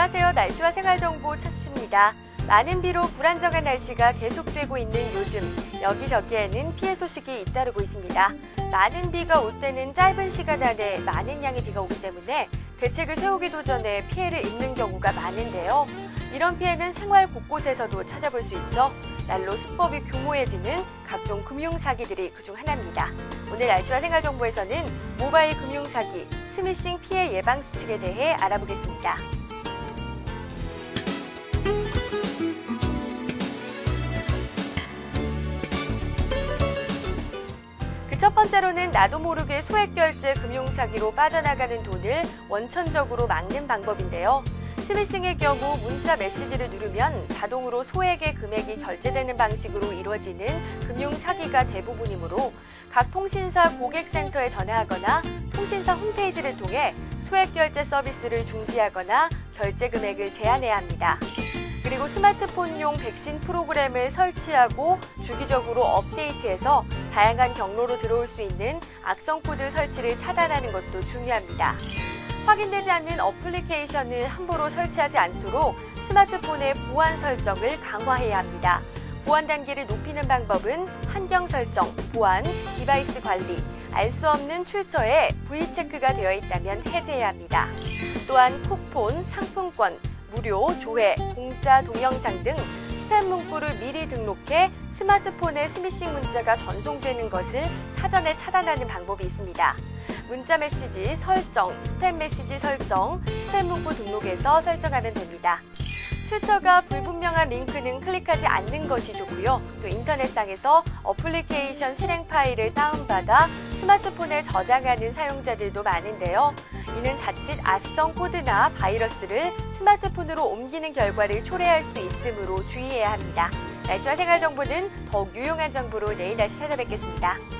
안녕하세요. 날씨와 생활정보 찾습니다. 많은 비로 불안정한 날씨가 계속되고 있는 요즘 여기저기에는 피해 소식이 잇따르고 있습니다. 많은 비가 올 때는 짧은 시간 안에 많은 양의 비가 오기 때문에 대책을 세우기도 전에 피해를 입는 경우가 많은데요. 이런 피해는 생활 곳곳에서도 찾아볼 수 있죠. 날로 수법이 규모해지는 각종 금융 사기들이 그중 하나입니다. 오늘 날씨와 생활 정보에서는 모바일 금융 사기, 스미싱 피해 예방 수칙에 대해 알아보겠습니다. 번째로는 나도 모르게 소액 결제 금융 사기로 빠져나가는 돈을 원천적으로 막는 방법인데요. 스미싱의 경우 문자 메시지를 누르면 자동으로 소액의 금액이 결제되는 방식으로 이루어지는 금융 사기가 대부분이므로 각 통신사 고객센터에 전화하거나 통신사 홈페이지를 통해 소액 결제 서비스를 중지하거나 결제 금액을 제한해야 합니다. 그리고 스마트폰용 백신 프로그램을 설치하고 주기적으로 업데이트해서 다양한 경로로 들어올 수 있는 악성 코드 설치를 차단하는 것도 중요합니다. 확인되지 않는 어플리케이션을 함부로 설치하지 않도록 스마트폰의 보안 설정을 강화해야 합니다. 보안 단계를 높이는 방법은 환경 설정, 보안, 디바이스 관리, 알 수 없는 출처에 V 체크가 되어 있다면 해제해야 합니다. 또한 쿠폰, 상품권, 무료, 조회, 공짜 동영상 등 스팸 문구를 미리 등록해 스마트폰에 스미싱 문자가 전송되는 것을 사전에 차단하는 방법이 있습니다. 문자 메시지 설정, 스팸 메시지 설정, 스팸 문구 등록에서 설정하면 됩니다. 출처가 불분명한 링크는 클릭하지 않는 것이 좋고요. 또 인터넷상에서 어플리케이션 실행 파일을 다운받아 스마트폰에 저장하는 사용자들도 많은데요. 이는 자칫 악성 코드나 바이러스를 스마트폰으로 옮기는 결과를 초래할 수 있으므로 주의해야 합니다. 날씨와 생활 정보는 더욱 유용한 정보로 내일 다시 찾아뵙겠습니다.